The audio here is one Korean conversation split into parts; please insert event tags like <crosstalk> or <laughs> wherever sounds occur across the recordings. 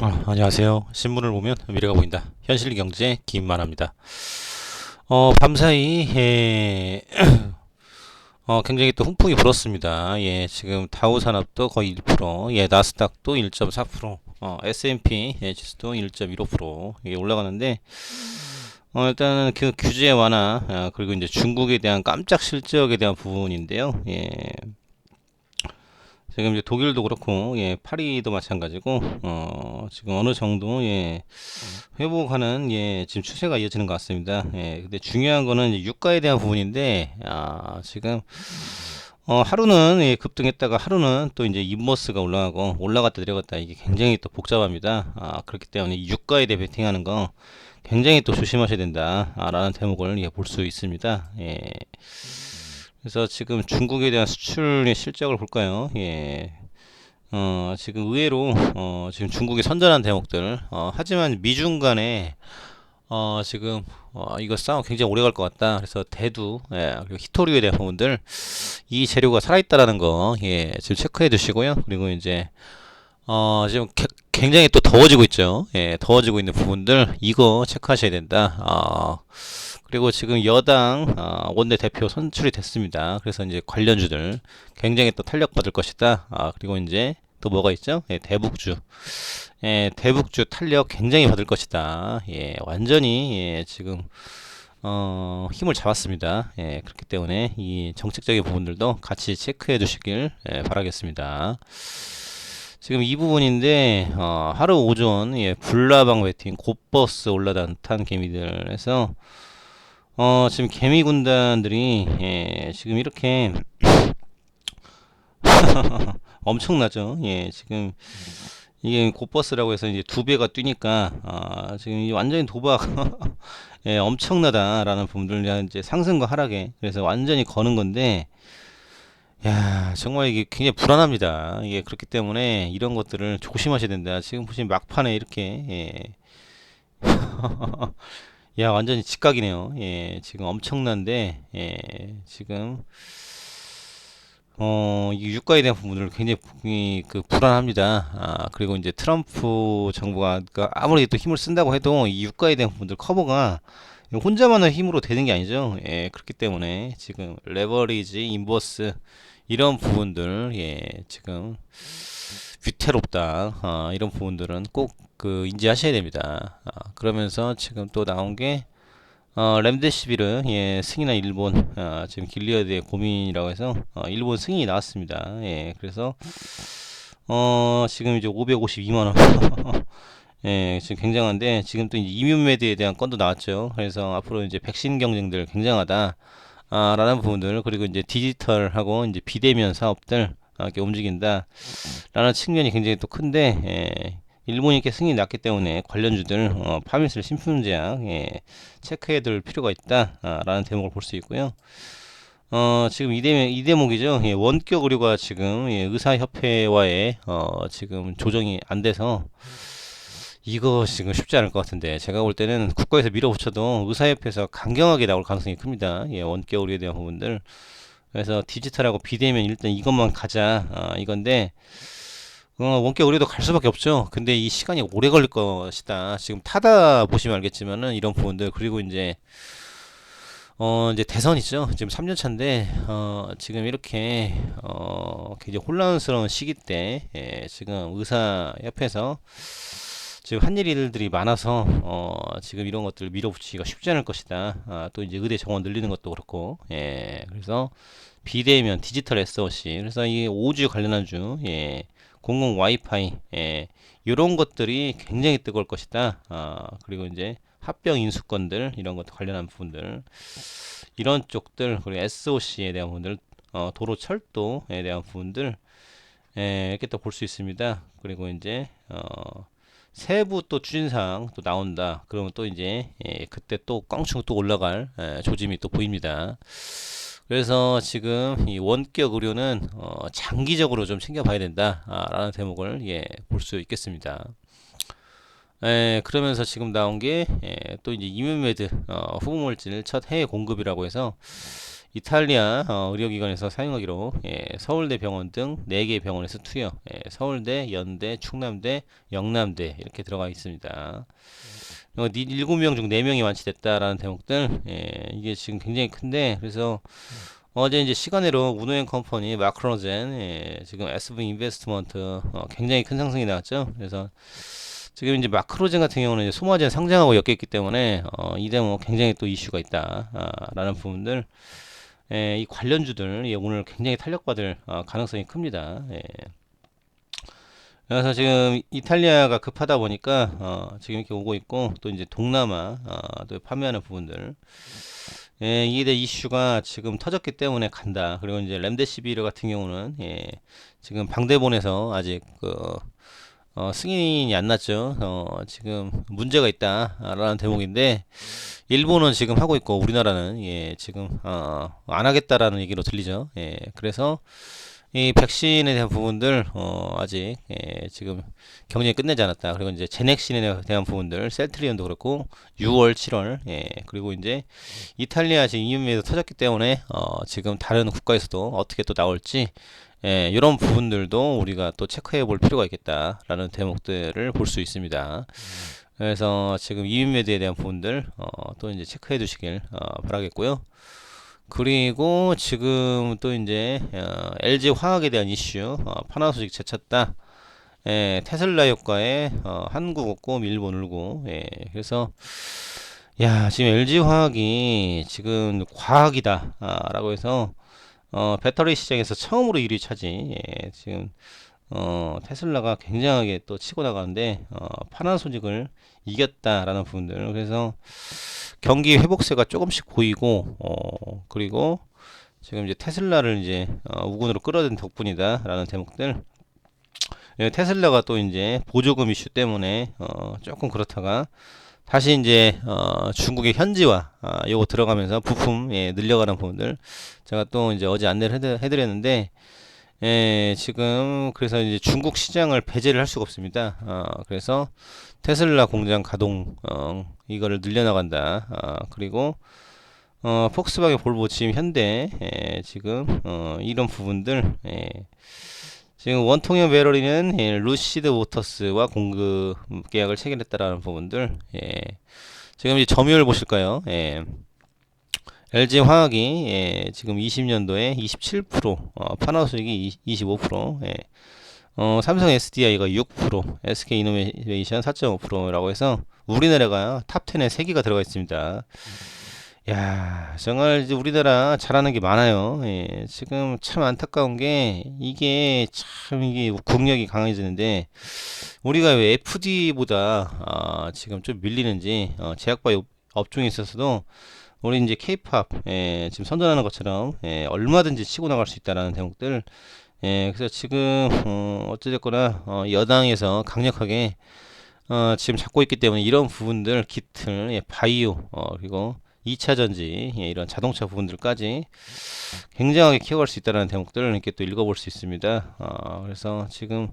아, 안녕하세요. 신문을 보면 미래가 보인다. 현실경제 김만합니다. 어, 밤사이 예, <clears throat> 어, 굉장히 또 훈풍이 불었습니다. 예, 지금 다우 산업도 거의 1%, 예, 나스닥도 1.4%, 어, S&P 예, 지수도 1.15% 예, 올라가는데 어, 일단은 그 규제 완화 아, 그리고 이제 중국에 대한 깜짝 실적에 대한 부분인데요. 예, 지금 이제 독일도 그렇고 예 파리도 마찬가지고 어 지금 어느 정도 예 회복하는 예 지금 추세가 이어지는 것 같습니다. 예 근데 중요한 거는 이제 유가에 대한 부분인데 아 지금 어 하루는 예 급등했다가 하루는 또 이제 인버스가 올라가고 올라갔다 내려갔다 이게 굉장히 또 복잡합니다. 아 그렇기 때문에 유가에 대해 베팅하는 거 굉장히 또 조심하셔야 된다라는 대목을 예, 볼 수 있습니다. 예. 그래서 지금 중국에 대한 수출의 실적을 볼까요? 예. 어, 지금 의외로, 어, 지금 중국이 선전한 대목들, 어, 하지만 미중 간에, 어, 지금, 어, 이거 싸움 굉장히 오래 갈 것 같다. 그래서 대두, 예, 그리고 히토류에 대한 부분들, 이 재료가 살아있다라는 거, 예, 지금 체크해 두시고요. 그리고 이제, 어, 지금 개- 굉장히 또 더워지고 있죠. 예, 더워지고 있는 부분들, 이거 체크하셔야 된다. 어, 그리고 지금 여당 어, 원내 대표 선출이 됐습니다. 그래서 이제 관련주들 굉장히 또 탄력받을 것이다. 아, 그리고 이제 또 뭐가 있죠? 예, 대북주. 예, 대북주 탄력 굉장히 받을 것이다. 예, 완전히 예, 지금 어, 힘을 잡았습니다. 예, 그렇기 때문에 이 정책적인 부분들도 같이 체크해 주시길 예, 바라겠습니다. 지금 이 부분인데 어, 하루 오전 예, 불나방 배팅 곧버스 올라탄 개미들에서 어, 지금 개미 군단들이 예, 지금 이렇게 <laughs> 엄청나죠. 예, 지금 이게 곧버스라고 해서 이제 두 배가 뛰니까 아, 지금 이 완전히 도박 <laughs> 예, 엄청나다라는 부분들 이제 상승과 하락에 그래서 완전히 거는 건데 야, 정말 이게 굉장히 불안합니다. 이게 그렇기 때문에 이런 것들을 조심하셔야 된다. 지금 보시면 막판에 이렇게 예. <laughs> 야, 완전히 직각이네요. 예, 지금 엄청난데, 예, 지금, 어, 이 유가에 대한 부분들 굉장히 그 불안합니다. 아, 그리고 이제 트럼프 정부가 그 아무리 또 힘을 쓴다고 해도 이 유가에 대한 부분들 커버가 혼자만의 힘으로 되는 게 아니죠. 예, 그렇기 때문에 지금 레버리지, 인버스 이런 부분들, 예, 지금 위태롭다. 아, 이런 부분들은 꼭 그 인지하셔야 됩니다. 아, 그러면서 지금 또 나온 게 어, 렘데시비르 예, 승인한 일본 아, 지금 길리어드의 고민이라고 해서 어, 일본 승인이 나왔습니다. 예, 그래서 어, 지금 이제 552만 원. <laughs> 예, 지금 굉장한데 지금 또 이제 이뮨메드에 대한 건도 나왔죠. 그래서 앞으로 이제 백신 경쟁들 굉장하다. 아, 라는 부분들 그리고 이제 디지털하고 이제 비대면 사업들 아, 이렇게 움직인다. 라는 측면이 굉장히 또 큰데 예, 일본이 이렇게 승인이 났기 때문에 관련주들 어, 파미슬 신품 제약 예, 체크해 둘 필요가 있다 아, 라는 대목을 볼 수 있고요. 어, 지금 이, 대, 이 대목이죠. 예, 원격 의료가 지금 예, 의사협회와의 어, 지금 조정이 안 돼서 이거 지금 쉽지 않을 것 같은데 제가 볼 때는 국가에서 밀어붙여도 의사협회에서 강경하게 나올 가능성이 큽니다. 예, 원격 의료에 대한 부분들 그래서 디지털하고 비대면 일단 이것만 가자 아, 이건데 어, 원격 의료도 갈 수밖에 없죠. 근데 이 시간이 오래 걸릴 것이다. 지금 타다 보시면 알겠지만은 이런 부분들 그리고 이제 어 이제 대선이죠. 지금 3년 차인데 어 지금 이렇게 어 굉장히 혼란스러운 시기 때 예, 지금 의사 협회에서 지금 한 일들이 많아서 어 지금 이런 것들을 밀어붙이기가 쉽지 않을 것이다. 아, 또 이제 의대 정원 늘리는 것도 그렇고 예 그래서 비대면 디지털 SOC 그래서 이 5주 관련한 주 예. 공공 와이파이 예, 이런 것들이 굉장히 뜨거울 것이다. 아, 그리고 이제 합병 인수권들 이런 것 관련한 부분들 이런 쪽들 그리고 SOC에 대한 부분들 어, 도로 철도에 대한 부분들 예, 이렇게 또 볼 수 있습니다. 그리고 이제 어, 세부 또 추진사항 또 나온다. 그러면 또 이제 예, 그때 또 껑충 또 올라갈 예, 조짐이 또 보입니다. 그래서 지금 이 원격 의료는 어, 장기적으로 좀 챙겨봐야 된다라는 대목을 예, 볼 수 있겠습니다. 예, 그러면서 지금 나온 게 예, 또 이제 이뮤메드 어, 후보물질 첫 해외 공급이라고 해서 이탈리아 어, 의료기관에서 사용하기로 예, 서울대 병원 등 4개 병원에서 투여 예, 서울대, 연대, 충남대, 영남대 이렇게 들어가 있습니다. 어, 7명 중 4명이 완치됐다라는 대목들 예, 이게 지금 굉장히 큰데 그래서 어제 이제 시간으로 운호행 컴퍼니 마크로젠 예, 지금 SV 인베스트먼트 어, 굉장히 큰 상승이 나왔죠. 그래서 지금 이제 마크로젠 같은 경우는 이제 소마젠 상장하고 엮여 있기 때문에 어, 이 대목 굉장히 또 이슈가 있다라는 부분들 예, 이 관련주들 예, 오늘 굉장히 탄력받을 어, 가능성이 큽니다. 예. 그래서 지금 이탈리아가 급하다 보니까 어, 지금 이렇게 오고 있고 또 이제 동남아 어, 또 판매하는 부분들 예, 이게 대 이슈가 지금 터졌기 때문에 간다. 그리고 이제 램데시비르 같은 경우는 예, 지금 방대본에서 아직 그 어, 승인이 안 났죠. 어, 지금 문제가 있다라는 대목인데 일본은 지금 하고 있고 우리나라는 예, 지금 어, 안 하겠다라는 얘기로 들리죠. 예, 그래서 이 백신에 대한 부분들 어, 아직 예, 지금 경쟁이 끝내지 않았다. 그리고 이제 제넥신에 대한 부분들 셀트리온도 그렇고 6월, 7월 예, 그리고 이제 이탈리아 지금 EU에서 터졌기 때문에 어, 지금 다른 국가에서도 어떻게 또 나올지 예, 이런 부분들도 우리가 또 체크해 볼 필요가 있겠다라는 대목들을 볼 수 있습니다. 그래서 지금 이윤매드에 대한 부분들 어, 또 이제 체크해 두시길 어, 바라겠고요. 그리고 지금 또 이제 어, LG 화학에 대한 이슈 어, 파나소닉 제쳤다. 예, 테슬라 효과에 어, 한국 없고 일본 울고 예, 그래서 야 지금 LG 화학이 지금 과학이다 아, 라고 해서 어, 배터리 시장에서 처음으로 1위 차지. 예, 지금 어, 테슬라가 굉장하게 또 치고 나가는데 어, 파나소닉을 이겼다라는 부분들. 그래서 경기 회복세가 조금씩 보이고 어, 그리고 지금 이제 테슬라를 이제 어, 우군으로 끌어든 덕분이다라는 대목들. 예, 테슬라가 또 이제 보조금 이슈 때문에 어, 조금 그렇다가 다시 이제 어, 중국의 현지화 아, 요거 들어가면서 부품 예, 늘려가는 부분들 제가 또 이제 어제 안내를 해드, 해드 렸는데 예, 지금 그래서 이제 중국 시장을 배제를 할 수가 없습니다. 어, 그래서 테슬라 공장 가동 어, 이거를 늘려나간다. 어, 그리고 어, 폭스바겐, 볼보, 지금 현대 예, 지금 어, 이런 부분들 예, 지금 원통형 배럴이는 예, 루시드 모터스와 공급 계약을 체결했다라는 부분들 예, 지금 이제 점유율 보실까요? 예. LG 화학이 예, 지금 20년도에 27%, 어, 파나소닉이 25%, 예, 어, 삼성 SDI가 6%, SK 이노베이션 4.5%라고 해서 우리나라가 탑 10에 3개가 들어가 있습니다. 야, 정말 이제 우리나라 잘하는 게 많아요. 예, 지금 참 안타까운 게 이게 참 이게 국력이 강해지는데 우리가 왜 FD보다 아, 지금 좀 밀리는지 어, 제약바 업종에 있어서도 우리 이제 케이팝 예, 지금 선전하는 것처럼 예, 얼마든지 치고 나갈 수 있다라는 대목들 예, 그래서 지금 어, 어찌됐거나 어, 여당에서 강력하게 어, 지금 잡고 있기 때문에 이런 부분들 기틀 예, 바이오 어, 그리고 2차 전지 예, 이런 자동차 부분들까지 굉장하게 키워갈 수 있다는 대목들을 이렇게 또 읽어볼 수 있습니다. 어, 그래서 지금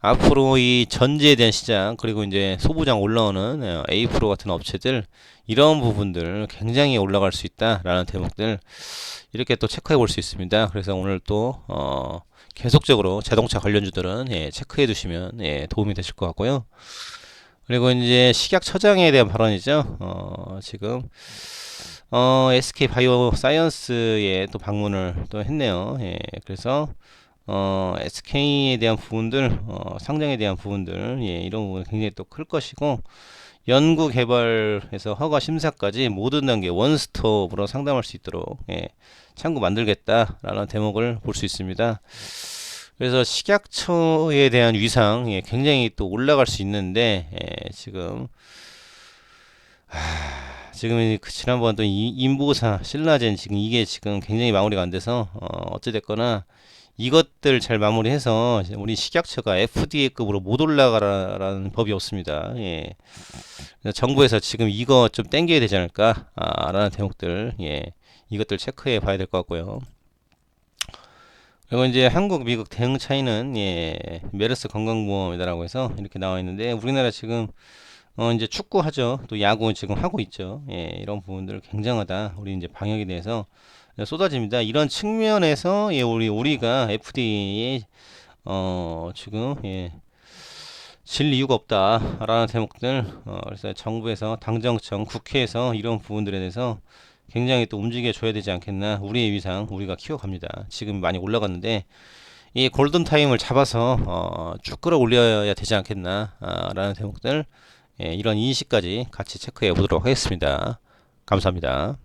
앞으로 이 전지에 대한 시장 그리고 이제 소부장 올라오는 어, A 프로 같은 업체들 이런 부분들 굉장히 올라갈 수 있다라는 대목들 이렇게 또 체크해 볼 수 있습니다. 그래서 오늘 또 어, 계속적으로 자동차 관련주들은 예, 체크해 두시면 예, 도움이 되실 것 같고요. 그리고 이제 식약 처장에 대한 발언이죠. 어, 지금 어, SK 바이오 사이언스에 또 방문을 또 했네요. 예, 그래서 어, SK에 대한 부분들, 어, 상장에 대한 부분들, 예, 이런 부분 굉장히 또 클 것이고, 연구 개발에서 허가 심사까지 모든 단계 원스톱으로 상담할 수 있도록 예, 창구 만들겠다라는 대목을 볼 수 있습니다. 그래서 식약처에 대한 위상 예, 굉장히 또 올라갈 수 있는데 예, 지금 하, 지금 그 지난번 또 인보사 신라젠 지금 이게 지금 굉장히 마무리가 안 돼서 어, 어찌 됐거나 이것들 잘 마무리해서 우리 식약처가 FDA급으로 못 올라가라는 법이 없습니다. 예. 정부에서 지금 이거 좀 땡겨야 되지 않을까? 아, 라는 대목들, 예. 이것들 체크해 봐야 될 것 같고요. 그리고 이제 한국, 미국 대응 차이는, 예, 메르스 건강보험이다라고 해서 이렇게 나와 있는데, 우리나라 지금, 어, 이제 축구 하죠. 또 야구 지금 하고 있죠. 예, 이런 부분들 굉장하다. 우리 이제 방역에 대해서 쏟아집니다. 이런 측면에서 예, 우리 우리가 FDA에 어, 지금 예, 질 이유가 없다라는 대목들 어, 그래서 정부에서 당정청 국회에서 이런 부분들에 대해서 굉장히 또 움직여 줘야 되지 않겠나 우리의 위상 우리가 키워갑니다 지금 많이 올라갔는데 이 골든 타임을 잡아서 어, 쭉 끌어올려야 되지 않겠나 아, 라는 대목들 예, 이런 인식까지 같이 체크해 보도록 하겠습니다. 감사합니다